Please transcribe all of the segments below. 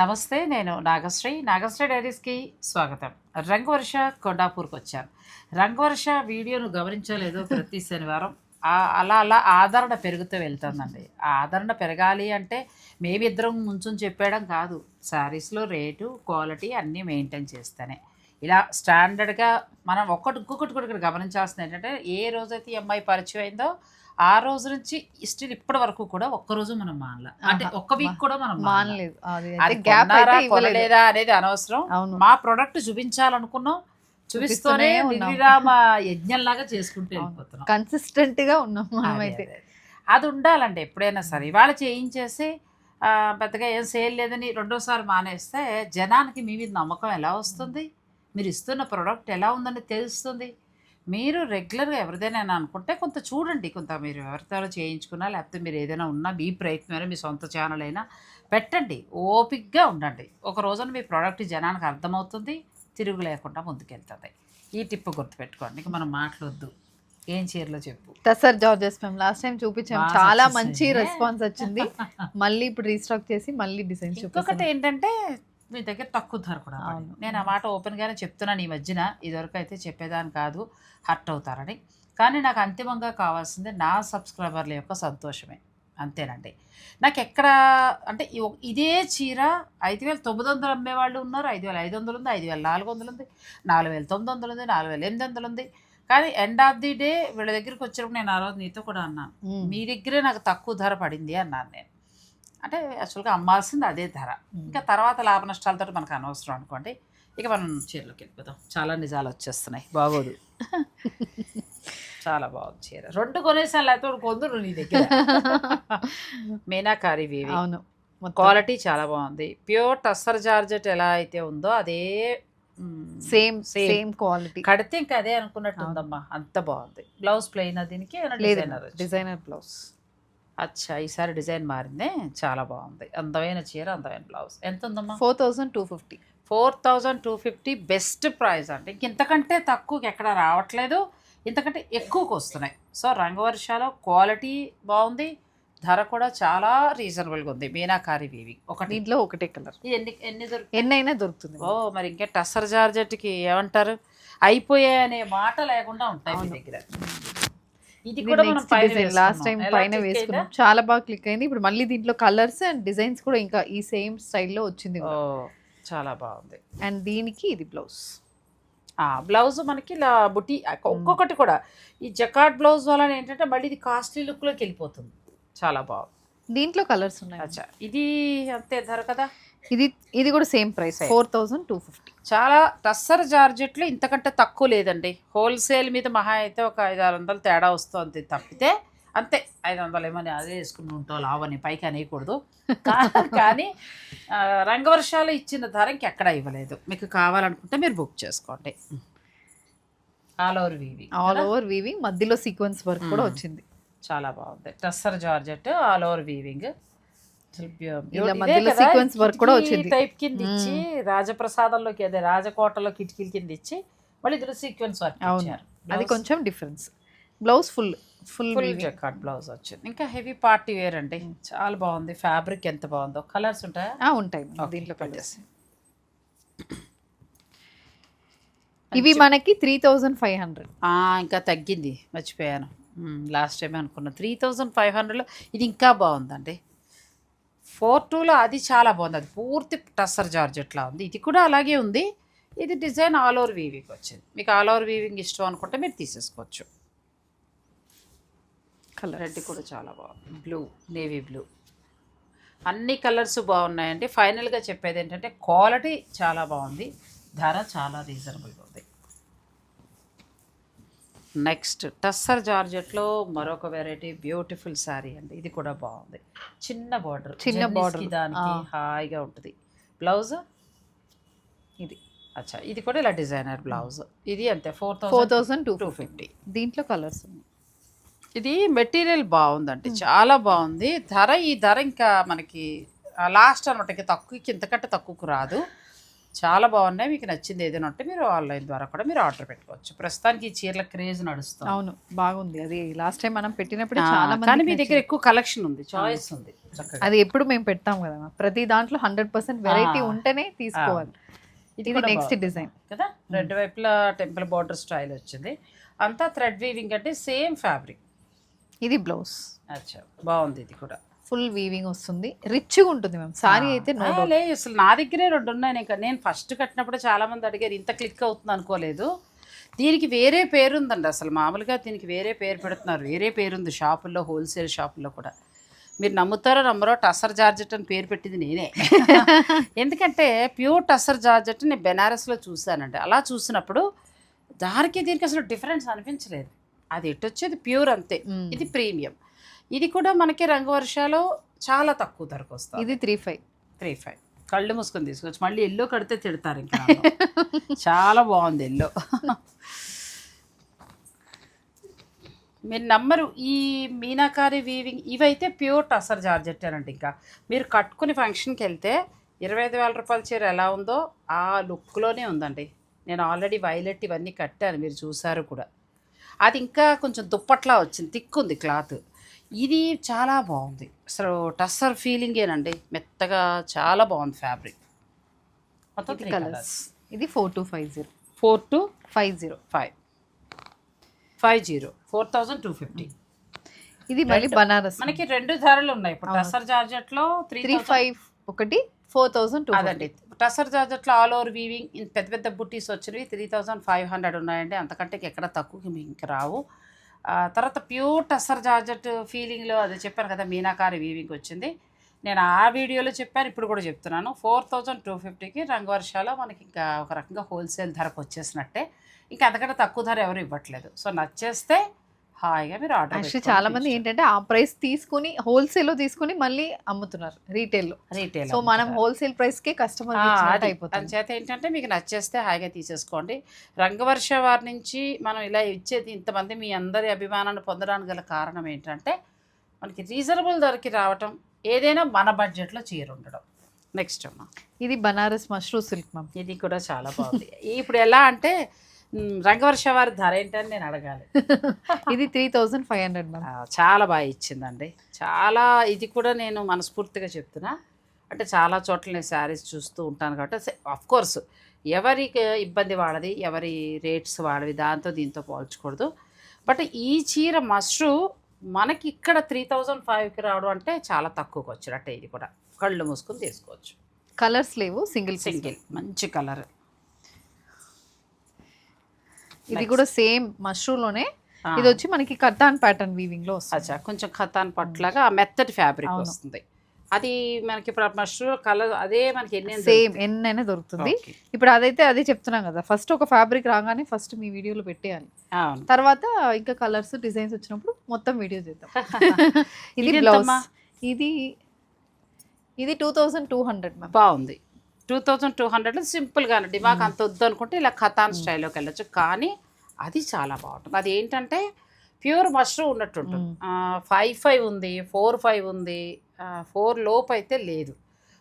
నమస్తే నేను నాగశ్రీ. నాగశ్రీ డైరీస్కి స్వాగతం. రంగవర్ష కొండాపూర్కి వచ్చాను రంగవర్ష వీడియోను గమనించలేదో ప్రతి శనివారం. అలా అలా ఆదరణ పెరుగుతూ వెళ్తుందండి. ఆ ఆదరణ పెరగాలి అంటే మేమిద్దరం ముంచుని చెప్పేయడం కాదు. శారీస్లో రేటు క్వాలిటీ అన్నీ మెయింటైన్ చేస్తేనే. ఇలా స్టాండర్డ్గా మనం ఒక్కటి ఇంకొకటి కూడా ఇక్కడ గమనించాల్సింది ఏంటంటే ఏ రోజైతే ఈ అమ్మాయి పరిచయం అయిందో ఆ రోజు నుంచి స్టిల్ ఇప్పటి వరకు కూడా ఒక్క రోజు మనం మానల. అంటే. ఒక్క వీక్ కూడా మనం మానల. మానలేదు. కొనలేదా అనేది అనవసరం. మా ప్రొడక్ట్ చూపించాలనుకున్నాం. చూపిస్తూనే. నిర్విరామ యజ్ఞంలాగా చేసుకుంటూ. వెళ్ళిపోతున్నాం. కన్సిస్టెంట్గా ఉన్నాం మనం అదే, అయితే అదే. అది. ఉండాలండి ఎప్పుడైనా సరే. ఇవాళ చేయించేసి పెద్దగా ఏం సేల్ లేదని రెండోసారి మానేస్తే జనానికి మీ మీద నమ్మకం ఎలా వస్తుంది? మీరు ఇస్తున్న ప్రోడక్ట్ ఎలా ఉందని తెలుస్తుంది? మీరు రెగ్యులర్గా ఎవరిదైనా అనుకుంటే కొంత చూడండి. కొంత మీరు ఎవరితో చేయించుకున్నా లేకపోతే మీరు ఏదైనా ఉన్నా మీ ప్రయత్నమైనా మీ సొంత ఛానల్ అయినా పెట్టండి. ఓపిక్గా ఉండండి. ఒక రోజున మీ ప్రోడక్ట్ జనానికి అర్థమవుతుంది తిరుగు లేకుండా ముందుకెళ్తుంది. ఈ టిప్ గుర్తుపెట్టుకోండి. ఇక మనం మాట్లాడొద్దు. ఏం చీరలో చెప్పు. టసర్ జార్జెస్ మేము లాస్ట్ టైం చూపించాం. బాగా చాలా మంచి. రెస్పాన్స్ వచ్చింది. మళ్ళీ ఇప్పుడు రీస్టాక్ చేసి మళ్ళీ డిజైన్ ఇంకొకటి చూపిస్తాం ఏంటంటే మీ దగ్గర తక్కువ ధర కూడా. నేను ఆ మాట ఓపెన్గానే చెప్తున్నాను ఈ మధ్యన. ఇదివరకు అయితే చెప్పేదాన్ని కాదు. హర్ట్ అవుతారని. కానీ నాకు అంతిమంగా కావాల్సింది నా సబ్స్క్రైబర్ల యొక్క సంతోషమే. అంతేనండి. నాకు ఎక్కడ అంటే ఇదే చీర ఐదు వేల తొమ్మిది వందలు అమ్మే వాళ్ళు ఉన్నారు. ఐదు వేల ఐదు వందలు ఉంది ఐదు వేల నాలుగు వందలు ఉంది నాలుగు వేల తొమ్మిది వందలు ఉంది నాలుగు వేల ఎనిమిది వందలు ఉంది. కానీ ఎండ్ ఆఫ్ ది డే వీళ్ళ దగ్గరికి వచ్చినప్పుడు నేను ఆ రోజు నీతో కూడా అన్నాను. మీ దగ్గరే నాకు తక్కువ ధర పడింది అన్నాను నేను. అంటే యాక్చువల్గా అమ్మాల్సింది అదే ధర. ఇంకా తర్వాత లాభ నష్టాలతో మనకు అనవసరం అనుకోండి. ఇక మనం చీరలోకి వెళ్ళిపోదాం. చాలా నిజాలు వచ్చేస్తున్నాయి. బాగోదు. చాలా బాగుంది చీర. రెండు కొనేసాను లేకపోతే కొందరు నీ దగ్గర. మీనాకారి వీవి. అవును. క్వాలిటీ చాలా బాగుంది. ప్యూర్ టస్సర్ జార్జెట్ ఎలా అయితే ఉందో అదే సేమ్. సేమ్. క్వాలిటీ. కడితే ఇంకా అదే అనుకున్నట్టు ఉందమ్మా. అంత బాగుంది. బ్లౌజ్ ప్లెయిన్ దీనికి వచ్చిందా? Designer blouse. అచ్చా! ఈసారి డిజైన్ మారిందే? చాలా బాగుంది. అందమైన చీర అందమైన బ్లౌజ్. ఎంత ఉందమ్మా four thousand two fifty. Four thousand two fifty best price అంటే ఇంక ఇంతకంటే తక్కువకి ఎక్కడ రావట్లేదు. ఇంతకంటే ఎక్కువకి వస్తున్నాయి. సో రంగవర్షాలో క్వాలిటీ బాగుంది. ధర కూడా చాలా రీజనబుల్గా ఉంది. మీనాకారి వీవి. ఒకటి. దీంట్లో ఒకటే కలర్. ఎన్ని ఎన్ని దొరుకుతాయి ఎన్నైనా దొరుకుతుంది. ఓ మరి ఇంకా టస్సర్ జార్జెట్కి ఏమంటారు? అయిపోయాయి అనే మాట లేకుండా ఉంటాయి మీ. దగ్గర. ఇది కూడా మనం పైన డిజైన్ లాస్ట్ టైం పైన వేసుకున్నాం? చాలా బాగా క్లిక్ అయింది. ఇప్పుడు మళ్ళీ దీంట్లో కలర్స్ అండ్ డిజైన్స్ కూడా ఇంకా ఈ సేమ్ స్టైల్లో వచ్చింది చాలా బాగుంది. అండ్ దీనికి ఇది బ్లౌజ్ ఆ బ్లౌజ్ మనకి ఇలా బుట్టి ఒక్కొక్కటి కూడా. ఈ జకాట్ బ్లౌజ్ వలన ఏంటంటే మళ్ళీ ఇది కాస్ట్లీ లుక్లోకి వెళ్ళిపోతుంది. చాలా బాగుంది. దీంట్లో కలర్స్ ఉన్నాయి. అచ్చా. ఇది అంతే ధర కదా? ఇది ఇది కూడా same price. Four thousand two fifty. చాలా టస్సర్ జార్జెట్లు ఇంతకంటే తక్కువ లేదండి. హోల్సేల్ మీద మహా అయితే ఒక ఐదు ఆరు వందలు తేడా వస్తుంది తప్పితే అంతే. ఐదు వందలు ఏమని అదే వేసుకుని ఉంటావు లావని పైకి అనేయకూడదు. కానీ రంగవర్షాలు ఇచ్చిన ధర ఇంకెక్కడ ఇవ్వలేదు. మీకు కావాలనుకుంటే మీరు బుక్ చేసుకోండి. ఆల్ ఓవర్ వీవి ఆల్ ఓవర్ వీవింగ్ మధ్యలో సీక్వెన్స్ వర్క్ కూడా Mm. వచ్చింది. చాలా బాగుంది. Tussar georgette all over weaving work కూడా వచ్చింది. టైప్ కింద ఇచ్చి రాజప్రసాదంలోకి అదే రాజకోటలో కిటికీల కింద ఇచ్చి మళ్ళీ ఇందులో సీక్వెన్స్ వర్క్ అవును. ఇచ్చారు. అది కొంచెం difference blouse full full full jacquard blouse వచ్చింది. ఇంకా హెవీ పార్టీ వేర్ అండి. చాలా బాగుంది. ఫ్యాబ్రిక్ ఎంత బాగుందో. కలర్స్ ఉంటాయా? ఉంటాయి. దీంట్లో కలర్స్ ఇవి మనకి త్రీ థౌజండ్ ఫైవ్ హండ్రెడ్ ఆ, ఇంకా తగ్గింది. మర్చిపోయాను. లాస్ట్ టైం అనుకున్నా త్రీ థౌజండ్ ఫైవ్ హండ్రెడ్లో ఇది ఇంకా బాగుందండి. ఫోర్ టూలో అది చాలా బాగుంది. అది పూర్తి టస్సర్ జార్జెట్లా ఉంది. ఇది కూడా అలాగే ఉంది. ఇది డిజైన్ ఆల్ ఓవర్ వీవింగ్ వచ్చింది. మీకు ఆల్ ఓవర్ వీవింగ్ ఇష్టం అనుకుంటే మీరు తీసేసుకోవచ్చు. కలర్ రెడ్ కూడా చాలా బాగుంది. బ్లూ నేవీ బ్లూ అన్ని కలర్స్ బాగున్నాయండి. ఫైనల్గా చెప్పేది ఏంటంటే క్వాలిటీ చాలా బాగుంది. ధర చాలా రీజనబుల్గా ఉంది. నెక్స్ట్ టస్సర్ జార్జెట్లో మరొక వెరైటీ బ్యూటిఫుల్ శారీ అండి. ఇది కూడా బాగుంది. చిన్న బార్డర్. చిన్న border. దానికి. హాయిగా ఉంటుంది. బ్లౌజ్? ఇది. అచ్చా ఇది కూడా ఇలా డిజైనర్ బ్లౌజ్. ఇది అంతే four four thousand thousand two two fifty. దీంట్లో కలర్స్ ఉన్నాయి. ఇది మెటీరియల్ బాగుందండి. చాలా బాగుంది. ధర ఈ ధర ఇంకా మనకి లాస్ట్ అనమాట ఇంకా తక్కువకి ఇంతకంటే తక్కువకు రాదు. చాలా బాగున్నాయి. మీకు నచ్చింది ఏదైనా ఉంటే మీరు ఆన్లైన్ ద్వారా కూడా మీరు ఆర్డర్ పెట్టుకోవచ్చు. ప్రస్తుతానికి ఈ చీరల క్రేజ్ నడుస్తుంది. అవును బాగుంది. అది లాస్ట్ టైం మనం పెట్టినప్పుడు చాలా కానీ మీ దగ్గర ఎక్కువ కలెక్షన్ ఉంది చాయిస్ ఉంది అది ఎప్పుడు మేము పెడతాం కదా. ప్రతి దాంట్లో హండ్రెడ్ పర్సెంట్ వెరైటీ. ఉంటేనే తీసుకోవాలి. ఇది నెక్స్ట్. డిజైన్. కదా? రెండు వైపులా టెంపుల్ బార్డర్ స్టైల్ వచ్చింది. అంతా థ్రెడ్ వీవింగ్ అంటే సేమ్ ఫ్యాబ్రిక్. ఇది బ్లౌజ్. అచ్చా బాగుంది ఇది కూడా. ఫుల్ వీవింగ్ వస్తుంది. రిచ్గా ఉంటుంది మ్యామ్ సారీ అయితే నో ఆ, లేదు అసలు నా దగ్గరే రెండు ఉన్నాయి. నేను నేను ఫస్ట్ కట్టినప్పుడు చాలా మంది అడిగారు ఇంత క్లిక్ అవుతుంది అనుకోలేదు. దీనికి వేరే పేరు ఉందండి అసలు. మామూలుగా దీనికి వేరే పేరు పెడుతున్నారు. వేరే పేరు ఉంది షాపుల్లో హోల్సేల్ షాపుల్లో కూడా. మీరు నమ్ముతారో నమ్మరో టసర్ జార్జెట్ అని పేరు పెట్టింది నేనే. ఎందుకంటే ప్యూర్ టసర్ జార్జెట్ నేను బెనారస్లో చూశానండి. అలా చూసినప్పుడు దానికి దీనికి అసలు డిఫరెన్స్ అనిపించలేదు. అది ఎటు వచ్చేది ప్యూర్ అంతే. ఇది ప్రీమియం. ఇది కూడా మనకి రంగవర్షాలో చాలా తక్కువ ధరకు వస్తుంది. ఇది త్రీ ఫైవ్ త్రీ ఫైవ్ కళ్ళు మూసుకొని తీసుకోవచ్చు. మళ్ళీ ఎల్లో కడితే తిడతారు ఇంకా. చాలా బాగుంది ఎల్లో. మీరు నమ్మరు ఈ మీనాకారి వీవింగ్ ఇవైతే ప్యూర్ టసర్ జార్జెట్ అనండి ఇంకా. మీరు కట్టుకుని ఫంక్షన్కి వెళ్తే ఇరవై ఐదు వేల రూపాయల చీర ఎలా ఉందో ఆ లుక్లోనే ఉందండి. నేను ఆల్రెడీ వైలెట్ ఇవన్నీ కట్టాను మీరు చూసారు కూడా. అది ఇంకా కొంచెం దుప్పట్లా వచ్చింది తిక్కుంది క్లాత్ ఇది చాలా బాగుంది. అసలు టస్సర్ ఫీలింగేనండి మెత్తగా చాలా బాగుంది ఫ్యాబ్రిక్ మొత్తం కలర్స్ ఇది four two five zero four two five zero five five zero four thousand two fifty ఇది మళ్ళీ బనారస్. మనకి రెండు ధరలు ఉన్నాయి. ఇప్పుడు టసర్ జార్జెట్లో త్రీ త్రీ ఫైవ్ ఒకటి ఫోర్ థౌసండ్ టూ అదండి. టసర్ జార్జెట్లో ఆల్ ఓవర్ వీవింగ్ పెద్ద పెద్ద బుట్టీస్ వచ్చినవి త్రీ థౌజండ్ ఫైవ్ హండ్రెడ్ ఉన్నాయండి. అంతకంటే ఎక్కడ తక్కువకి మీకు ఇంక రావు. తర్వాత ప్యూర్ టసర్ జార్జెట్ ఫీలింగ్లో అదే చెప్పాను కదా మీనాకారి వీవింగ్ వచ్చింది. నేను ఆ వీడియోలో చెప్పాను ఇప్పుడు కూడా చెప్తున్నాను. ఫోర్ థౌజండ్ టూ ఫిఫ్టీకి రంగవర్షాలో మనకి ఇంకా ఒక రకంగా హోల్సేల్ ధరకు వచ్చేసినట్టే. ఇంకా అంతకంటే తక్కువ ధర ఎవరు ఇవ్వట్లేదు. సో నచ్చేస్తే హాయిగా మీరు ఆర్డర్ యాక్చువల్లీ చాలా మంది ఏంటంటే ఆ ప్రైస్ తీసుకుని హోల్సేల్లో తీసుకుని మళ్ళీ అమ్ముతున్నారు రీటైల్లో రీటైల్ సో మనం హోల్సేల్ ప్రైస్ కే కస్టమర్ అయిపోతుంది. అంచేత ఏంటంటే మీకు నచ్చేస్తే హాయిగా తీసేసుకోండి. రంగవర్ష వారి నుంచి మనం ఇలా ఇచ్చేది ఇంతమంది మీ అందరి అభిమానాన్ని పొందడానికి గల కారణం ఏంటంటే మనకి రీజనబుల్ ధరకి రావటం ఏదైనా మన బడ్జెట్లో చీర ఉండడం నెక్స్ట్ అమ్మా. ఇది బనారస్ మష్రూ సిల్క్ మ్యామ్. ఇది కూడా చాలా బాగుంది. ఇప్పుడు ఎలా అంటే రంగవర్ష వారి ధర ఏంటని నేను అడగాలి. ఇది త్రీ థౌజండ్ ఫైవ్ హండ్రెడ్ చాలా బాగా ఇచ్చిందండి. చాలా ఇది కూడా నేను మనస్ఫూర్తిగా చెప్తున్నా. అంటే చాలా చోట్ల నేను శారీస్ చూస్తూ ఉంటాను కాబట్టి అఫ్ కోర్స్ ఎవరికి ఇబ్బంది వాడది ఎవరి రేట్స్ వాడవి దాంతో దీంతో పోల్చకూడదు. బట్ ఈ చీర మష్రూ మనకి ఇక్కడ త్రీ థౌజండ్ ఫైవ్కి రావడం అంటే చాలా తక్కువకి వచ్చినట్టే ఇది కూడా. కళ్ళు మూసుకొని తీసుకోవచ్చు. కలర్స్ లేవు సింగిల్ సింగిల్ మంచి కలర్. ఇది కూడా సేమ్లోనే ఇది వచ్చి మనకి కర్తాన్ ప్యాటర్న్ వీవింగ్లో వస్తుంది. అచ్చా కొంచెం ఖతాన్ పట్లాగా మెత్తటి ఫ్యాబ్రిక్. వస్తుంది. అది మనకి ఇప్పుడు మష్రూ కలర్ అదే మనకి ఎన్ని సేమ్ ఎన్నైనా దొరుకుతుంది. ఇప్పుడు అదైతే అదే చెప్తున్నాం కదా ఫస్ట్ ఒక ఫ్యాబ్రిక్ రాగానే ఫస్ట్ మీ వీడియోలో పెట్టేయాలి. తర్వాత ఇంకా కలర్స్ డిజైన్స్ వచ్చినప్పుడు మొత్తం వీడియో చేద్దాం. ఇది ఇది బ్లౌజ్? ఇది ఇది టూ థౌజండ్ టూ హండ్రెడ్ బాగుంది. టూ థౌజండ్ టూ హండ్రెడ్ సింపుల్గానండి మాకు అంత వద్దు అనుకుంటే ఇలా ఖతాన్ స్టైల్లోకి వెళ్ళొచ్చు. కానీ అది చాలా బాగుంటుంది. అది ఏంటంటే ప్యూర్ మష్రూమ్ ఉన్నట్టుంటుంది. ఫైవ్ ఫైవ్ ఉంది ఫోర్ ఫైవ్ ఉంది ఫోర్ లోపు అయితే లేదు.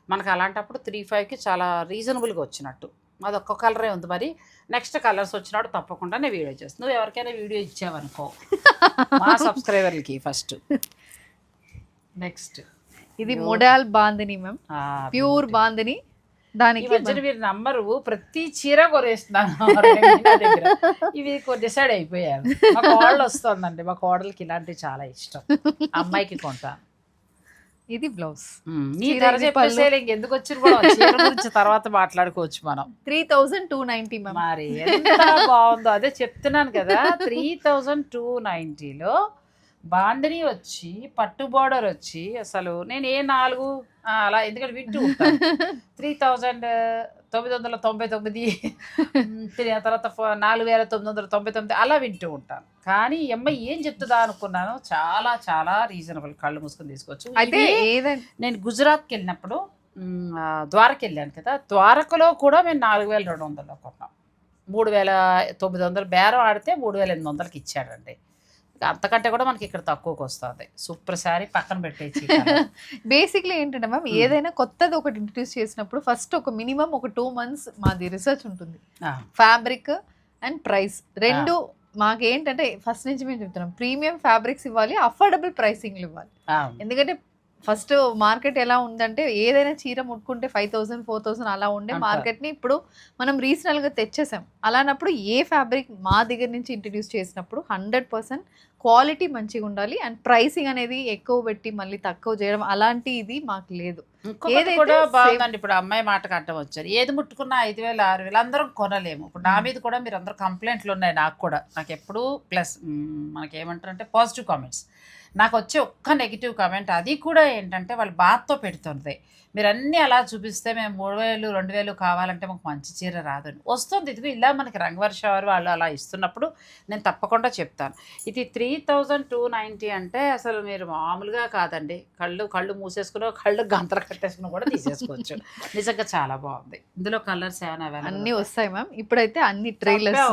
మనకు అలాంటప్పుడు త్రీ ఫైవ్కి చాలా రీజనబుల్గా వచ్చినట్టు. అది ఒక్క కలరే ఉంది మరి. నెక్స్ట్ కలర్స్ వచ్చినప్పుడు తప్పకుండా నేను వీడియో చేస్తాను. నువ్వు ఎవరికైనా వీడియో ఇచ్చావనుకో. మా సబ్స్క్రైబర్లకి ఫస్ట్. నెక్స్ట్. ఇది modal bandhani ma'am. Pure bandhani. దానికి మధ్యన మీరు నమ్మరు ప్రతి చీర దగ్గర. ఇవి డిసైడ్ అయిపోయారు. మా కోడలు వస్తుందండి. మా కోడలకి ఇలాంటివి చాలా ఇష్టం. అమ్మాయికి కొంటాను ఇది బ్లౌజ్. నీ ధర చెప్పేసే ఇంకెందుకు వచ్చి చీర గురించి తర్వాత మాట్లాడుకోవచ్చు మనం. త్రీ థౌజండ్ టూ నైన్టీ మరి ఎంత బాగుందో. అదే చెప్తున్నాను కదా త్రీ థౌజండ్ టూ నైంటీలో బాండరీ వచ్చి పట్టు బార్డర్ వచ్చి అసలు నేను ఏ నాలుగు అలా ఎందుకంటే వింటూ త్రీ థౌజండ్ తొమ్మిది వందల తొంభై తొమ్మిది తర్వాత నాలుగు వేల తొమ్మిది వందల తొంభై తొమ్మిది అలా వింటూ ఉంటాను. కానీ ఈ అమ్మాయి ఏం చెప్తుందా అనుకున్నాను చాలా చాలా రీజనబుల్ కళ్ళు మూసుకొని తీసుకోవచ్చు. అయితే నేను గుజరాత్కి వెళ్ళినప్పుడు ద్వారకి వెళ్ళాను కదా ద్వారకలో కూడా మేము నాలుగు వేల రెండు వందలు కొన్నాం. మూడు వేల తొమ్మిది వందలు బేరం ఆడితే మూడు వేల ఎనిమిది వందలకి ఇచ్చాడండి. అంతకంటే కూడా మనకి ఇక్కడ తక్కువకి వస్తుంది. సూపర్ శారీ పక్కన పెట్టేసి బేసిక్లీ ఏంటంటే మ్యామ్ ఏదైనా కొత్తది ఒకటి ఇంట్రడ్యూస్ చేసినప్పుడు ఫస్ట్ ఒక మినిమం ఒక టూ మంత్స్ మాది రిసర్చ్ ఉంటుంది. ఫ్యాబ్రిక్ అండ్ ప్రైస్ రెండు మాకు ఏంటంటే ఫస్ట్ నుంచి మేము చెప్తున్నాం ప్రీమియం ఫ్యాబ్రిక్స్ ఇవ్వాలి అఫోర్డబుల్ ప్రైసింగ్లు ఇవ్వాలి. ఎందుకంటే ఫస్ట్ మార్కెట్ ఎలా ఉందంటే ఏదైనా చీర ముట్టుకుంటే ఫైవ్ థౌసండ్ ఫోర్ థౌసండ్ అలా ఉండే. మార్కెట్ని ఇప్పుడు మనం రీజనల్గా తెచ్చేసాం. అలానప్పుడు ఏ ఫ్యాబ్రిక్ మా దగ్గర నుంచి ఇంట్రడ్యూస్ చేసినప్పుడు హండ్రెడ్ పర్సెంట్ క్వాలిటీ మంచిగా ఉండాలి అండ్ ప్రైసింగ్ అనేది ఎక్కువ పెట్టి మళ్ళీ తక్కువ చేయడం అలాంటి ఇది మాకు లేదు. కూడా బాగుందండి ఇప్పుడు అమ్మాయి మాట కట్టం వచ్చారు. ఏది ముట్టుకున్నా ఐదు వేలు ఆరు వేలు అందరం కొనలేము. ఇప్పుడు నా మీద కూడా మీరు అందరూ కంప్లైంట్లు ఉన్నాయి నాకు కూడా. నాకు ఎప్పుడు ప్లస్ మనకి ఏమంటారంటే పాజిటివ్ కామెంట్స్ నాకు వచ్చే ఒక్క నెగిటివ్ కామెంట్ అది కూడా ఏంటంటే వాళ్ళు బాధతో పెడుతుంది. మీరు అన్నీ అలా చూపిస్తే మేము మూడు వేలు రెండు వేలు కావాలంటే మాకు మంచి చీర రాదని వస్తుంది ఇదిగో ఇలా మనకి రంగవర్ష వారు వాళ్ళు అలా ఇస్తున్నప్పుడు నేను తప్పకుండా చెప్తాను. ఇది త్రీ థౌజండ్ టూ నైంటీ అంటే అసలు మీరు మామూలుగా కాదండి. కళ్ళు కళ్ళు మూసేసుకుని కళ్ళు గంతలు కట్టేసుకుని కూడా తీసేసుకోవచ్చు. నిజంగా చాలా బాగుంది. ఇందులో కలర్స్ ఏమైనా అన్ని వస్తాయి మ్యామ్. ఇప్పుడైతే అన్ని ట్రైలర్స్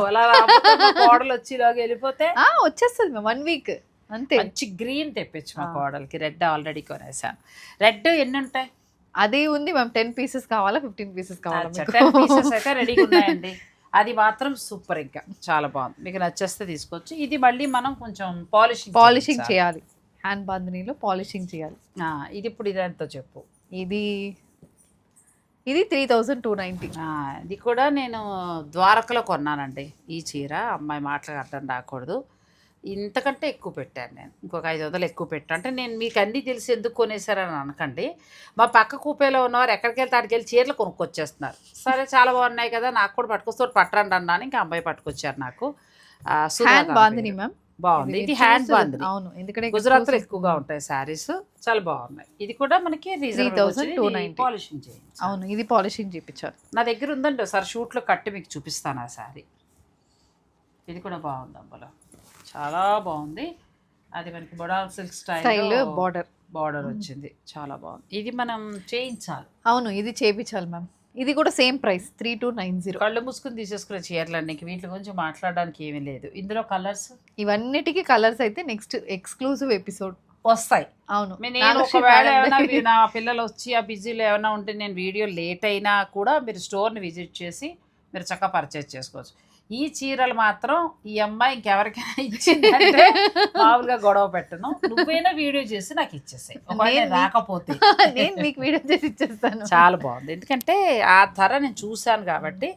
మోడల్ వచ్చి ఇలాగ వెళ్ళిపోతే? వచ్చేస్తుంది మ్యామ్ వన్ వీక్ అంతే. మంచి గ్రీన్ తెప్పించు మా. కోడలికి. Red already కొనేసాను. రెడ్ ఎన్ని ఉంటాయి అదే ఉంది. మ్యామ్ టెన్ పీసెస్ కావాలా? ఫిఫ్టీన్ పీసెస్ కావాలా టెన్ పీసెస్? అయితే రెడీగా ఉన్నాయండి. అది మాత్రం సూపర్ ఇంకా. చాలా బాగుంది. మీకు నచ్చేస్తే తీసుకోవచ్చు. ఇది మళ్ళీ మనం కొంచెం పాలిషింగ్ పాలిషింగ్ చేయాలి. హ్యాండ్ బాంధనీలో పాలిషింగ్ చేయాలి. ఇది ఇప్పుడు ఇదంతా చెప్పు. ఇది ఇది త్రీ థౌజండ్ టూ నైంటీ. ఇది కూడా నేను ద్వారకలో కొన్నానండి. ఈ చీర. అమ్మాయి మాటలు అర్థం రాకూడదు. ఇంతకంటే ఎక్కువ పెట్టాను నేను. ఇంకొక ఐదు వందలు ఎక్కువ పెట్టాను అంటే నేను మీకు అన్నీ తెలిసి ఎందుకు కొనేసారని అనకండి. మా పక్క కూపేలో ఉన్నవారు ఎక్కడికి వెళ్తే అక్కడికి వెళ్ళి చీరలు కొనుక్కొచ్చేస్తున్నారు. సరే చాలా బాగున్నాయి కదా నాకు కూడా పట్టుకొస్తే ఒకటి పట్టండి అన్నాను. ఇంకా అమ్మాయి పట్టుకొచ్చారు నాకు. పేరు. మ్యామ్? బాగుంది. ఇది హ్యాండ్ బాంధని అవును ఎందుకంటే గుజరాత్లో ఎక్కువగా ఉంటాయి శారీస్ చాలా బాగున్నాయి. ఇది కూడా మనకి 3290. పాలిషింగ్ చేయండి అవును ఇది పాలిషింగ్ చేయించారు. నా దగ్గర ఉందండి ఒకసారి షూట్లో కట్టి మీకు చూపిస్తాను ఆ శారీ ఇది కూడా బాగుంది అబ్బలో చాలా బాగుంది. అది మనకి modal silk style border. Border వచ్చింది. చాలా బాగుంది. ఇది మనం చేయించాలి. అవును ఇది చేయించాలి మ్యామ్. ఇది కూడా same price three two nine zero. కళ్ళు మూసుకుని తీసేసుకునే చీరలన్నీ వీటి గురించి మాట్లాడడానికి ఏమీ లేదు. ఇందులో కలర్స్? ఇవన్నిటికీ కలర్స్ అయితే నెక్స్ట్ ఎక్స్క్లూజివ్ ఎపిసోడ్. వస్తాయి. అవును. నేను ఒకవేళ ఏమైనా నా పిల్లలు వచ్చి ఆ బిజీలో ఏమైనా ఉంటే నేను వీడియో లేట్ అయినా కూడా మీరు స్టోర్ని విజిట్ చేసి మీరు చక్కగా పర్చేజ్ చేసుకోవచ్చు. ఈ చీరలు మాత్రం ఈ అమ్మాయి ఇంకెవరికైనా ఇచ్చిందంటే మామూలుగా గొడవ పెట్టను. నువ్వైనా వీడియో చేసి నాకు ఇచ్చేసాయి. రాకపోతే. నేను మీకు వీడియో చేసి ఇచ్చేస్తాను. చాలా బాగుంది. ఎందుకంటే ఆ ధర నేను చూశాను కాబట్టి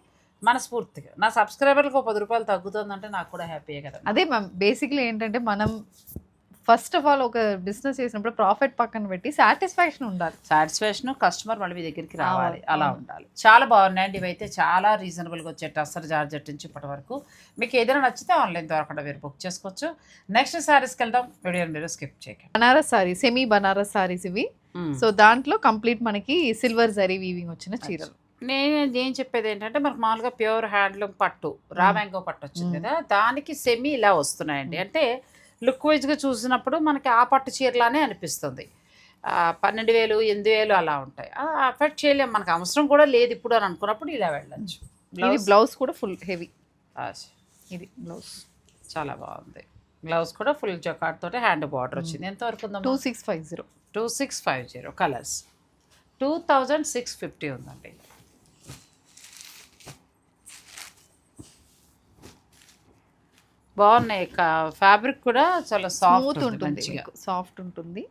మనస్ఫూర్తిగా. నా సబ్స్క్రైబర్లకు ఒక పది రూపాయలు తగ్గుతుందంటే నాకు కూడా హ్యాపీయే కదా. అదే మ్యామ్ బేసిక్లీ ఏంటంటే మనం ఫస్ట్ ఆఫ్ ఆల్ ఒక బిజినెస్ చేసినప్పుడు ప్రాఫిట్ పక్కన పెట్టి సాటిస్ఫాక్షన్ ఉండాలి. సాటిస్ఫాక్షన్ కస్టమర్ మళ్ళీ మీ దగ్గరికి రావాలి. అలా. ఉండాలి. చాలా బాగున్నాయండి. ఇవైతే చాలా రీజనబుల్గా వచ్చే టస్సర్ జార్జెట్ నుంచి ఇప్పటి వరకు. మీకు ఏదైనా నచ్చితే ఆన్లైన్ ద్వారా కూడా మీరు బుక్ చేసుకోవచ్చు. నెక్స్ట్ సారీస్కి వెళ్దాం. వీడియో మీరు స్కిప్ చేయకండి. బనారస్ సారీ సెమీ బనారస్ సారీస్ ఇవి. సో దాంట్లో కంప్లీట్ మనకి సిల్వర్ జరీ వీవింగ్ వచ్చిన చీరలు. నేను ఏం చెప్పేది ఏంటంటే మనకు మామూలుగా ప్యూర్ హ్యాండ్లూమ్ పట్టు రా మ్యాంగో పట్టు వచ్చింది. కదా దానికి సెమీ ఇలా వస్తున్నాయండి. అంటే లుక్ వైజ్గా చూసినప్పుడు మనకి ఆ పట్టు చీరలానే అనిపిస్తుంది. పన్నెండు వేలు ఎనిమిది వేలు అలా ఉంటాయి. అఫెక్ట్ చేయలేం. మనకు అవసరం కూడా లేదు ఇప్పుడు అని అనుకున్నప్పుడు ఇలా వెళ్ళచ్చు. ఇది బ్లౌజ్ కూడా ఫుల్ హెవీ ఇది బ్లౌజ్ చాలా బాగుంది. బ్లౌజ్ కూడా ఫుల్ జకాట్ తోటి హ్యాండ్ బార్డర్ వచ్చింది. ఎంతవరకు టూ ఉందమ్మా? Six five zero two six five zero colours two thousand six fifty ఉందండి. బాగున్నాయి. ఫ్యాబ్రిక్ కూడా చాలా సాఫ్ట్ ఉంటుంది సాఫ్ట్ ఉంటుంది.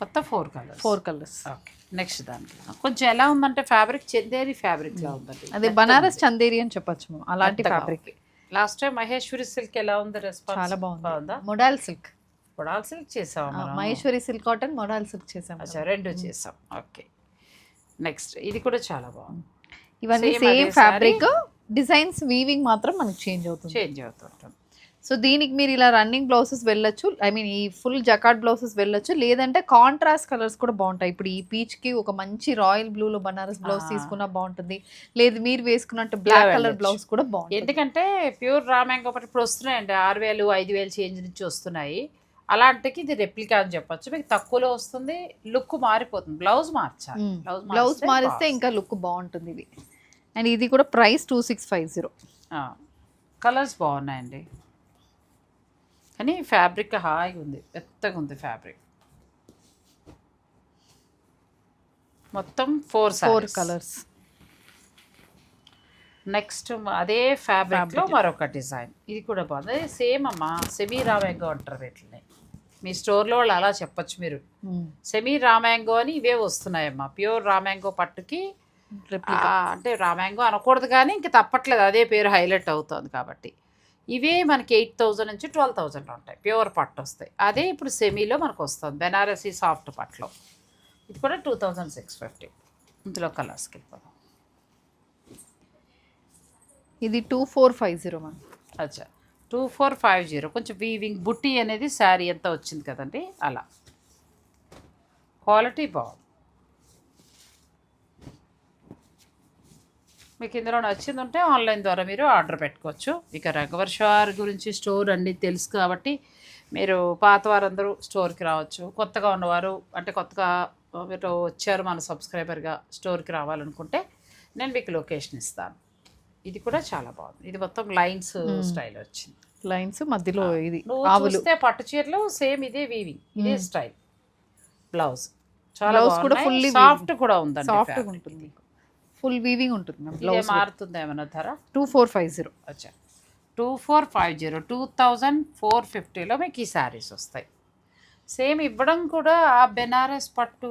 కొత్త four colours. Four colours. Okay. Next దాంట్లో. కొంచెం ఎలా ఉందంటే ఫ్యాబ్రిక్ చందేరి ఫ్యాబ్రిక్ లా ఉందండి. అదే బనారస్ చందేరి అని చెప్పొచ్చు. అలాంటి fabric. Last time Maheshwari silk ఎలా ఉంది? రెస్పాన్స్ చాలా బాగుంది. Modal silk. పొడాల్ సిల్క్ చేసాం Maheshwari silk cotton modal silk చేసాం అచ్చా రెండు చేసాం. ఓకే. నెక్స్ట్ ఇది కూడా చాలా బాగుంది. ఇవన్నీ సేమ్ ఫ్యాబ్రిక్. డిజైన్స్ వీవింగ్ మాత్రం మనకి చేంజ్ అవుతుంది. చేంజ్ అవుతుంటుంది సో దీనికి మీరు ఇలా రన్నింగ్ బ్లౌజెస్ వెళ్ళొచ్చు. ఐ మీన్ ఈ ఫుల్ జకాట్ బ్లౌజెస్ వెళ్ళొచ్చు. లేదంటే కాంట్రాస్ట్ కలర్స్ కూడా బాగుంటాయి. ఇప్పుడు ఈ పీచ్కి ఒక మంచి రాయల్ బ్లూ లో బనారస్ బ్లౌజ్. తీసుకున్నా బాగుంటుంది. లేదు మీరు వేసుకున్నట్టు బ్లాక్ కలర్. బ్లౌజ్ కూడా బాగుంటుంది. ఎందుకంటే ప్యూర్ రా మ్యాంగో ఒకటి ఇప్పుడు వస్తున్నాయండి. ఆరు వేలు ఐదు వేలు చేంజ్ నుంచి వస్తున్నాయి. అలాంటికి ఇది రెప్లికా అని చెప్పొచ్చు. మీకు తక్కువలో వస్తుంది. లుక్ మారిపోతుంది. బ్లౌజ్ మార్చాలి. బ్లౌజ్ మారిస్తే ఇంకా లుక్ బాగుంటుంది ఇది. అండ్ ఇది కూడా price two six five zero. Colours బాగున్నాయండి. కానీ ఫ్యాబ్రిక్ హాయిగా ఉంది మెత్తగా ఉంది ఫ్యాబ్రిక్. మొత్తం ఫోర్ ఫోర్ కలర్స్ నెక్స్ట్ అదే ఫ్యాబ్రిక్లో మరొక డిజైన్. ఇది కూడా బాగుంది. సేమ్ అమ్మా సెమీ రామ్యాంగో అంటారు వీటిని. మీ స్టోర్లో వాళ్ళు అలా చెప్పొచ్చు మీరు. సెమీ రామ్యాంగో అని ఇవే వస్తున్నాయమ్మా. ప్యూర్ రామ్యాంగో పట్టుకి అంటే రామ్యాంగో అనకూడదు కానీ ఇంక తప్పట్లేదు. అదే పేరు హైలైట్ అవుతుంది కాబట్టి. ఇవే మనకి ఎయిట్ థౌజండ్ నుంచి ట్వెల్వ్ థౌజండ్లో ఉంటాయి. ప్యూర్ పట్టు వస్తాయి. అదే ఇప్పుడు సెమీలో మనకు వస్తుంది. బెనారసీ సాఫ్ట్ పట్టులో. ఇది కూడా టూ థౌజండ్ సిక్స్ ఫిఫ్టీ. ఇందులో కలర్స్కి వెళ్ళిపోదాం ఇది two four five zero ma'am. అచ్చా. Two four five zero. కొంచెం వీవింగ్ బుట్టి అనేది శారీ ఎంత వచ్చింది కదండి. అలా. క్వాలిటీ బాగుంది. మీకు ఇందులో నచ్చింది ఉంటే ఆన్లైన్ ద్వారా మీరు ఆర్డర్ పెట్టుకోవచ్చు. ఇక రంగవర్షార్ గురించి స్టోర్ అన్నీ తెలుసు కాబట్టి మీరు పాత వారందరూ స్టోర్కి రావచ్చు. కొత్తగా ఉన్నవారు అంటే కొత్తగా మీరు వచ్చారు మన సబ్స్క్రైబర్గా స్టోర్కి రావాలనుకుంటే నేను మీకు లొకేషన్ ఇస్తాను. ఇది కూడా చాలా బాగుంది. ఇది మొత్తం లైన్స్ స్టైల్ వచ్చింది. లైన్స్ మధ్యలో ఇది చూస్తే పట్టు చీరలు సేమ్ ఇదే వీవింగ్ ఇదే స్టైల్. బ్లౌజ్. చాలా కూడా fully సాఫ్ట్ కూడా ఉందండి సాఫ్ట్గా fabric. ఉంటుంది. ఫుల్ వీవింగ్ ఉంటుంది మ్యామ్ బ్లౌజ్ మారుతుంది ఏమైనా ధర? Two four five zero. అచ్చా. Two four five zero two thousand four ఫిఫ్టీలో మీకు ఈ శారీస్ వస్తాయి. సేమ్ ఇవ్వడం కూడా ఆ బెనారస్ పట్టు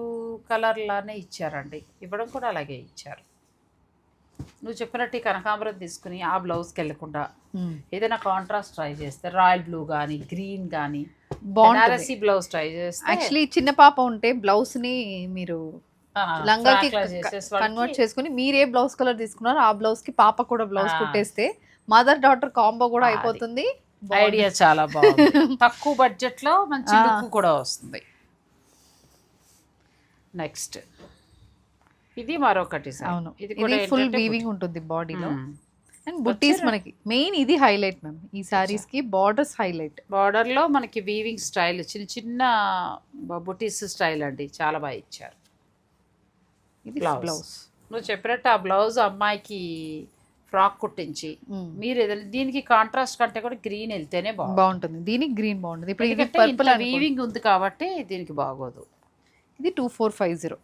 కలర్ లానే ఇచ్చారండి. ఇవ్వడం కూడా అలాగే ఇచ్చారు. నువ్వు చెప్పినట్టు ఈ కనకాంబరం తీసుకుని ఆ బ్లౌజ్కి వెళ్ళకుండా ఏదైనా కాంట్రాస్ట్ ట్రై చేస్తే రాయల్ బ్లూ కానీ గ్రీన్ కానీ బాగుంటుంది. బ్లౌజ్ ట్రై చేస్తే యాక్చువల్లీ చిన్న పాప ఉంటే బ్లౌజ్ని మీరు లంగాకి కన్వర్ట్ చేసుకుని మీరు ఏ బ్లౌజ్ కలర్ తీసుకున్నారో. ఆ బ్లౌజ్కి పాప కూడా బ్లౌజ్. కుట్టేస్తే మదర్ డాటర్ కాంబో కూడా. అయిపోతుంది. ఐడియా చాలా బాగుంది. తక్కువ బడ్జెట్లో మంచి. లుక్ కూడా వస్తుంది. నెక్స్ట్ ఇది మరొక డిజైన్ అవును. ఇది ఫుల్ వీవింగ్ ఉంటుంది బాడీలో అండ్ బుట్టీస్? మనకి మెయిన్ ఇది హైలైట్ మ్యామ్ ఈ సారీస్కి బార్డర్స్ హైలైట్ బార్డర్లో మనకి వీవింగ్ స్టైల్ చిన్న చిన్న బుటీస్ స్టైల్ అండి. చాలా బాగా ఇచ్చారు. ఇది. బ్లౌజ్. నువ్వు చెప్పినట్టు ఆ బ్లౌజ్ అమ్మాయికి ఫ్రాక్ కుట్టించి మీరు ఏదైనా దీనికి కాంట్రాస్ట్ కంటే కూడా గ్రీన్ వెళ్తేనే బాగుంది బాగుంటుంది. దీనికి గ్రీన్ బాగుంటుంది. ఇప్పుడు ఇది పర్పుల్ వీవింగ్ ఉంది కాబట్టి దీనికి బాగోదు. ఇది two four five zero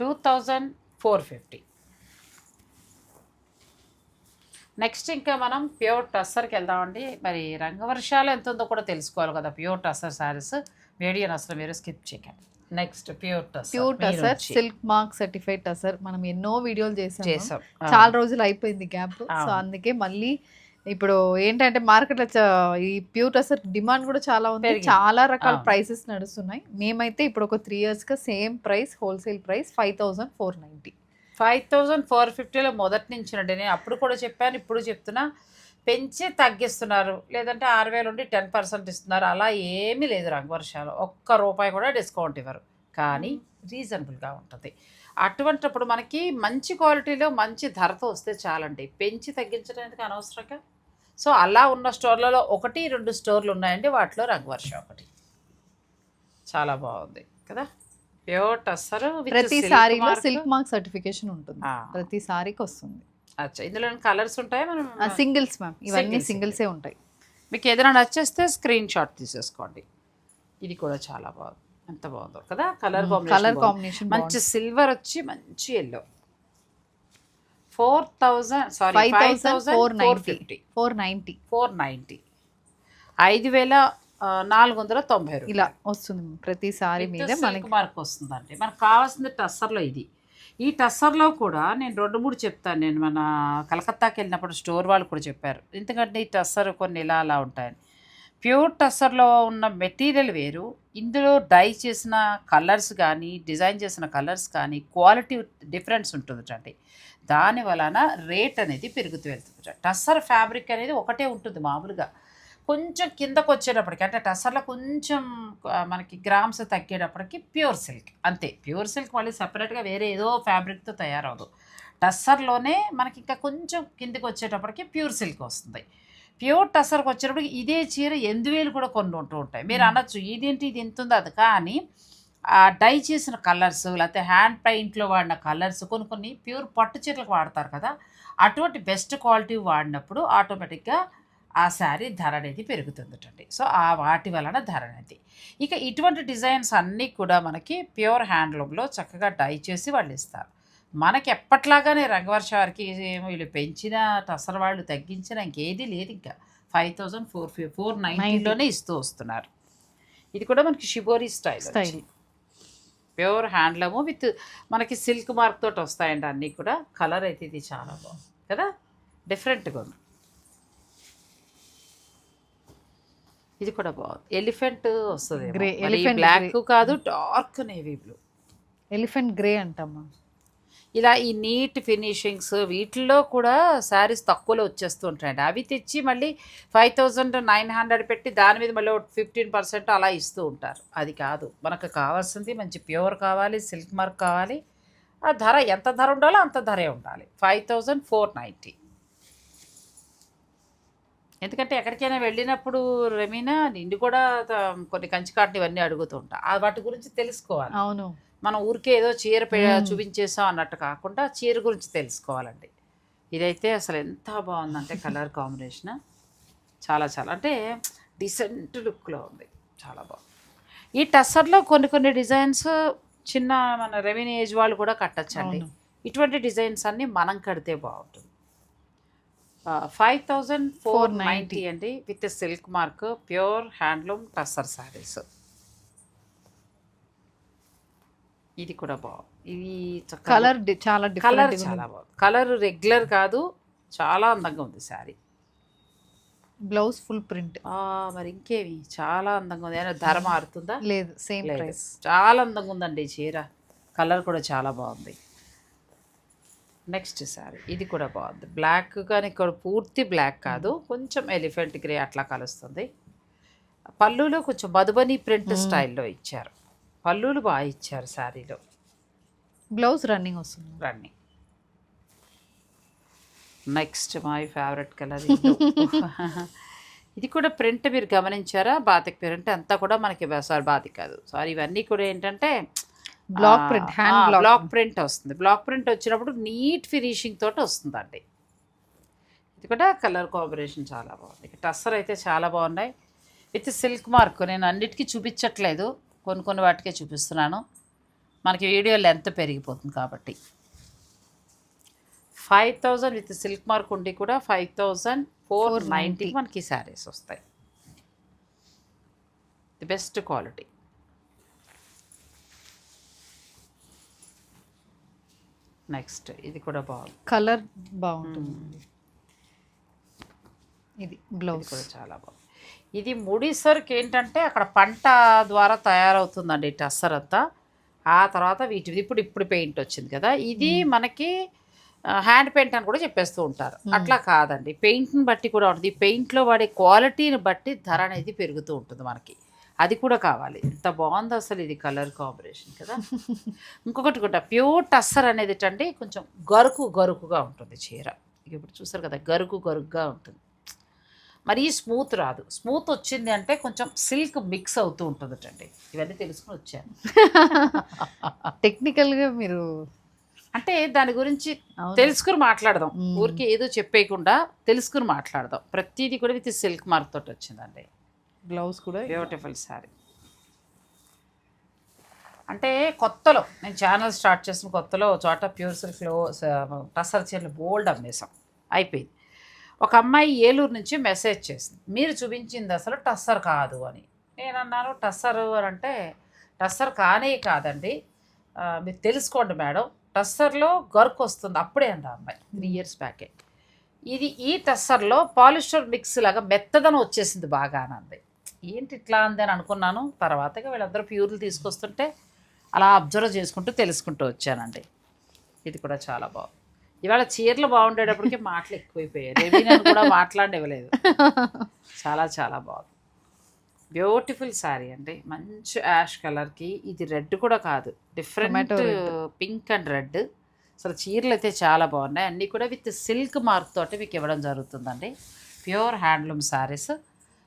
two thousand four fifty next ఇంకా మనం ప్యూర్ టస్సర్కి వెళ్దామండి. మరి రంగవర్షాలు ఎంత ఉందో కూడా తెలుసుకోవాలి కదా ప్యూర్ టస్సర్ శారీస్ వీడియోని అసలు మీరు స్కిప్ చేయకండి. Next pure tussar pure tussar silk mark certified tussar మనం ఎన్నో వీడియోలు చేసాం చేసాం చాలా రోజులు అయిపోయింది గ్యాప్. సో. అందుకే మళ్ళీ ఇప్పుడు ఏంటంటే మార్కెట్లో ఈ ప్యూర్ టసర్ డిమాండ్ కూడా చాలా ఉంది. చాలా రకాల. ప్రైసెస్ నడుస్తున్నాయి. మేమైతే ఇప్పుడు ఒక త్రీ ఇయర్స్గా same price wholesale price five thousand four ninety five thousand four ఫిఫ్టీలో మొదటి నుంచి అండి. నేను అప్పుడు కూడా చెప్పాను ఇప్పుడు చెప్తున్నా. పెంచి తగ్గిస్తున్నారు. లేదంటే ఆరు వేలు ఉండి టెన్ పర్సెంట్ ఇస్తున్నారు. అలా ఏమీ లేదు రంగవర్షాలు ఒక్క రూపాయి కూడా డిస్కౌంట్ ఇవ్వరు. కానీ రీజనబుల్గా ఉంటుంది. అటువంటిప్పుడు మనకి మంచి క్వాలిటీలో మంచి ధరతో వస్తే చాలండి. పెంచి తగ్గించడానికి అనవసరంగా. సో అలా ఉన్న స్టోర్లలో ఒకటి రెండు స్టోర్లు ఉన్నాయండి. వాటిలో రంగవర్ష ఒకటి. చాలా బాగుంది కదా? ప్యూర్ టస్సర్ ప్రతి సారీలో సిల్క్ మార్క్ సర్టిఫికేషన్ ఉంటుంది. ఆ. ప్రతి సారీకి వస్తుంది. అచ్చా. ఇందులో కలర్స్ ఉంటాయి? మనం సింగిల్స్ మ్యామ్ ఇవన్నీ సింగిల్సే ఉంటాయి. మీకు ఏదైనా నచ్చేస్తే స్క్రీన్ షాట్ తీసేసుకోండి. ఇది కూడా చాలా బాగుంది ఎంత బాగుందో కదా? కలర్ కలర్ కాంబినేషన్ మంచి సిల్వర్ వచ్చి మంచి yellow four thousand sorry five thousand four ninety fifty four ninety four ninety ఐదు వేల నాలుగు వందల తొంభై. ఇలా వస్తుంది ప్రతి సారీ With మీద మనకి మార్క్ వస్తుందండి. మనకు కావాల్సింది టస్సర్లో ఇది. ఈ టస్సర్లో కూడా నేను రెండు మూడు చెప్తాను. నేను మన కలకత్తాకి వెళ్ళినప్పుడు స్టోర్ వాళ్ళు కూడా చెప్పారు. ఎందుకంటే ఈ టస్సర్ కొన్ని ఇలా అలా ఉంటాయని. ప్యూర్ టస్సర్లో ఉన్న మెటీరియల్ వేరు. ఇందులో డై చేసిన కలర్స్ కానీ డిజైన్ చేసిన కలర్స్ కానీ క్వాలిటీ డిఫరెన్స్ ఉంటుందండి దాని వలన రేట్ అనేది పెరుగుతూ వెళ్తుంది టస్సర్ ఫ్యాబ్రిక్ అనేది ఒకటే ఉంటుంది మామూలుగా. కొంచెం కిందకు వచ్చేటప్పటికి అంటే టసర్లో కొంచెం మనకి గ్రామ్స్ తగ్గేటప్పటికి ప్యూర్ సిల్క్. అంతే. ప్యూర్ సిల్క్ మళ్ళీ సపరేట్గా వేరే ఏదో ఫ్యాబ్రిక్తో తయారవదు టస్సర్లోనే మనకి ఇంకా కొంచెం కిందకి వచ్చేటప్పటికి ప్యూర్ సిల్క్ వస్తుంది. ప్యూర్ టసర్కి వచ్చేటప్పటికి ఇదే చీర ఎనిమిది వేలు కూడా కొన్ని ఉంటూ ఉంటాయి. మీరు. అనొచ్చు ఇదేంటి ఇది ఎంత ఉంది అది? కానీ ఆ డై చేసిన కలర్స్ లేకపోతే హ్యాండ్ పెయింట్లో వాడిన కలర్స్ కొన్ని కొన్ని ప్యూర్ పట్టు చీరలకు వాడతారు కదా అటువంటి బెస్ట్ క్వాలిటీ వాడినప్పుడు ఆటోమేటిక్గా ఆ శారీ ధర అనేది పెరుగుతుందటండి. సో ఆ వాటి వలన ధర అనేది. ఇక ఇటువంటి డిజైన్స్ అన్నీ కూడా మనకి ప్యూర్ హ్యాండ్లూమ్లో చక్కగా డై చేసి వాళ్ళు ఇస్తారు. మనకి ఎప్పట్లాగానే రంగవర్ష వారికి వీళ్ళు పెంచిన టసర్ వాళ్ళు తగ్గించిన ఇంకేది లేదు ఇంకా. ఫైవ్ థౌజండ్ ఫోర్ ఫోర్ నైన్టీలోనే ఇస్తూ వస్తున్నారు. ఇది కూడా మనకి shibori style style. Pure handloom with మనకి సిల్క్ మార్క్ తోటి వస్తాయండి అన్నీ కూడా. కలర్ అయితే ఇది చాలా బాగుంది కదా? డిఫరెంట్గా ఉంది. ఇది కూడా బాగుంది. ఎలిఫెంట్ వస్తుంది Grey, elephant బ్లాక్ కాదు dark navy blue. Elephant grey అంటమ్మా. ఇలా ఈ నీట్ ఫినిషింగ్స్ వీటిల్లో కూడా శారీస్ తక్కువలో వచ్చేస్తూ ఉంటాయండి అవి తెచ్చి మళ్ళీ ఫైవ్ థౌజండ్ నైన్ హండ్రెడ్ పెట్టి దాని మీద మళ్ళీ ఫిఫ్టీన్ పర్సెంట్ అలా ఇస్తూ ఉంటారు. అది కాదు. మనకు కావాల్సింది మంచి ప్యూర్ కావాలి సిల్క్ మార్క్ కావాలి. ఆ ధర ఎంత ధర ఉండాలో అంత ధరే ఉండాలి. Five thousand four ninety. ఎందుకంటే ఎక్కడికైనా వెళ్ళినప్పుడు రమీనా నిండు కూడా కొన్ని కంచికాట్లు ఇవన్నీ అడుగుతూ ఉంటా. ఆ వాటి గురించి తెలుసుకోవాలి. అవును. మనం ఊరికే ఏదో చీర. చూపించేసాం అన్నట్టు కాకుండా చీర గురించి తెలుసుకోవాలండి. ఇదైతే అసలు ఎంత బాగుందంటే కలర్ కాంబినేషన్. చాలా చాలా. అంటే డిసెంట్ లుక్లో ఉంది. చాలా బాగుంది. ఈ టస్సర్లో కొన్ని కొన్ని డిజైన్స్ చిన్న మన రెవెన్యూ ఏజ్ వాళ్ళు కూడా కట్టచ్చండి. ఇటువంటి డిజైన్స్ అన్ని మనం కడితే బాగుంటుంది. ఫైవ్ థౌజండ్ ఫోర్ నైంటీ అండి with silk mark pure handloom tussar saris. ఇది కూడా బాగుంది ఇది కలర్ చాలా కలర్ చాలా బాగుంది కలర్ రెగ్యులర్ కాదు చాలా అందంగా ఉంది శారీ. బ్లౌజ్ ఫుల్ ప్రింట్ మరి ఇంకేమి చాలా అందంగా ఉంది. ఏమైనా ధర మారుతుందా? లేదు సేమ్. ప్రైస్ చాలా అందంగా ఉందండి చీర. కలర్ కూడా చాలా బాగుంది. నెక్స్ట్ శారీ ఇది కూడా బాగుంది. బ్లాక్ కానీ ఇక్కడ పూర్తి బ్లాక్ కాదు. కొంచెం ఎలిఫెంట్ గ్రే అట్లా కలుస్తుంది. పళ్ళులో కొంచెం మధుబని ప్రింట్. స్టైల్లో ఇచ్చారు. పళ్ళులు బాగా ఇచ్చారు శారీలో బ్లౌజ్ రన్నింగ్ వస్తుంది. Running. Next my favourite colour ఇది కూడా ప్రింట్ మీరు గమనించారా? బాతిక్ ప్రింట్ అంతా కూడా మనకి సారీ బాతిక్ కాదు. సారీ ఇవన్నీ కూడా ఏంటంటే block print hand block print. వస్తుంది. బ్లాక్ ప్రింట్ వచ్చినప్పుడు నీట్ ఫినిషింగ్ తోటి వస్తుందండి. ఇది కూడా కలర్ కాంబినేషన్ చాలా బాగుంది. టస్సర్ అయితే చాలా బాగున్నాయి. విత్ సిల్క్ మార్క్ నేను అన్నిటికీ చూపించట్లేదు. కొన్ని కొన్ని వాటికే చూపిస్తున్నాను. మనకి వీడియో లెంత్ పెరిగిపోతుంది కాబట్టి. Five thousand with silk mark ఉండి కూడా ఫైవ్ థౌజండ్ ఫోర్ 490 నైంటీ. మనకి శారీస్ వస్తాయి. The best quality. నెక్స్ట్ ఇది కూడా బాగుంది. కలర్ బాగుంటుంది ఇది బ్లౌజ్. కూడా చాలా బాగుంది. ఇది ముడిసరికి ఏంటంటే అక్కడ పంట ద్వారా తయారవుతుందండి టస్సర్ అంతా. ఆ తర్వాత వీటి ఇప్పుడు ఇప్పుడు పెయింట్ వచ్చింది కదా. ఇది మనకి హ్యాండ్ పెయింట్ అని కూడా చెప్పేస్తూ ఉంటారు. అట్లా కాదండి. పెయింట్ని బట్టి కూడా ఉంటుంది. పెయింట్లో వాడే క్వాలిటీని బట్టి ధర అనేది పెరుగుతూ ఉంటుంది మనకి. అది కూడా కావాలి. ఎంత బాగుంది అసలు ఇది కలర్ కాంబినేషన్ కదా. ఇంకొకటి కూడా ప్యూర్ టస్సర్ అనేది అండి కొంచెం గరుకు గరుకుగా ఉంటుంది చీర. ఇప్పుడు చూసారు కదా గరుకు గరుకుగా ఉంటుంది. మరీ స్మూత్ రాదు. స్మూత్ వచ్చింది అంటే కొంచెం సిల్క్ మిక్స్ అవుతూ ఉంటుందటండి. ఇవన్నీ తెలుసుకుని వచ్చాను. టెక్నికల్గా మీరు అంటే దాని గురించి. తెలుసుకుని మాట్లాడదాం. ఊరికి ఏదో చెప్పేయకుండా తెలుసుకుని మాట్లాడదాం. ప్రతిదీ కూడా విత్ సిల్క్ మార్క్ తోటి వచ్చిందండి. బ్లౌజ్ కూడా బ్యూటిఫుల్ శారీ అంటే కొత్తలో నేను ఛానల్ స్టార్ట్ చేసిన కొత్తలో చోట ప్యూర్ సిల్క్లో టసర్ చీరలు బోల్డ్ అమ్మేశాం. అయిపోయింది. ఒక అమ్మాయి ఏలూరు నుంచి మెసేజ్ చేసింది. మీరు చూపించింది అసలు టస్సర్ కాదు అని. నేను అన్నాను టస్సర్ అని అంటే టస్సర్ కానే కాదండి. మీరు తెలుసుకోండి మేడం. టస్సర్లో గర్క్ వస్తుంది అప్పుడే అండి ఆ అమ్మాయి. త్రీ ఇయర్స్ బ్యాకే ఇది ఈ టస్సర్లో పాలిస్టర్ మిక్స్ లాగా మెత్తదనం వచ్చేసింది బాగా అనంది ఏంటి ఇట్లా అంది అని అనుకున్నాను. తర్వాతగా వీళ్ళందరూ ప్యూర్లు తీసుకొస్తుంటే అలా అబ్జర్వ్ చేసుకుంటూ తెలుసుకుంటూ వచ్చానండి. ఇది కూడా చాలా బాగుంది. ఇవాళ చీరలు బాగుండేటప్పటికి మాటలు ఎక్కువైపోయాయి. రవి నన్ను కూడా మాట్లాడనివ్వలేదు చాలా చాలా బాగుంది. బ్యూటిఫుల్ శారీ అండి. మంచి యాష్ కలర్కి. ఇది రెడ్ కూడా కాదు. డిఫరెంట్. పింక్ అండ్ రెడ్ అసలు చీరలు అయితే చాలా బాగున్నాయి. అన్నీ కూడా విత్ సిల్క్ మార్క్ తోటి మీకు ఇవ్వడం జరుగుతుందండి. ప్యూర్ హ్యాండ్లూమ్ శారీస్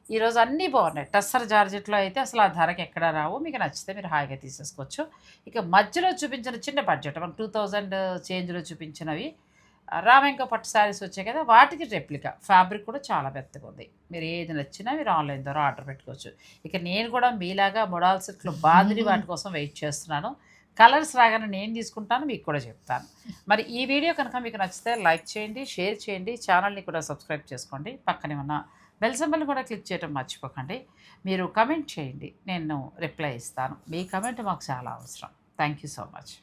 ఈరోజు అన్నీ బాగున్నాయి. టస్సర్ జార్జెట్లో అయితే అసలు ఆ ధరకి ఎక్కడ రావు. మీకు నచ్చితే మీరు హాయిగా తీసేసుకోవచ్చు. ఇక మధ్యలో చూపించిన చిన్న బడ్జెట్ మనం టూ థౌజండ్ చేంజ్లో చూపించినవి. రామెంకో పట్టు శారీస్ వచ్చాయి కదా వాటికి రెప్లికా ఫ్యాబ్రిక్ కూడా చాలా మెత్తగా ఉంది. మీరు ఏది నచ్చినా మీరు ఆన్లైన్ ద్వారా ఆర్డర్ పెట్టుకోవచ్చు. ఇక నేను కూడా మీలాగా మొడాల్ సెట్లు బాదిరి వాటి కోసం వెయిట్ చేస్తున్నాను. కలర్స్ రాగానే నేను తీసుకుంటాను మీకు కూడా చెప్తాను. మరి ఈ వీడియో కనుక మీకు నచ్చితే లైక్ చేయండి షేర్ చేయండి ఛానల్ని కూడా సబ్స్క్రైబ్ చేసుకోండి. పక్కనే ఉన్న బెల్ సింబల్ కూడా క్లిక్ చేయడం మర్చిపోకండి. మీరు కమెంట్ చేయండి. నేను రిప్లై ఇస్తాను. మీ కమెంట్ మాకు చాలా అవసరం. Thank you so much.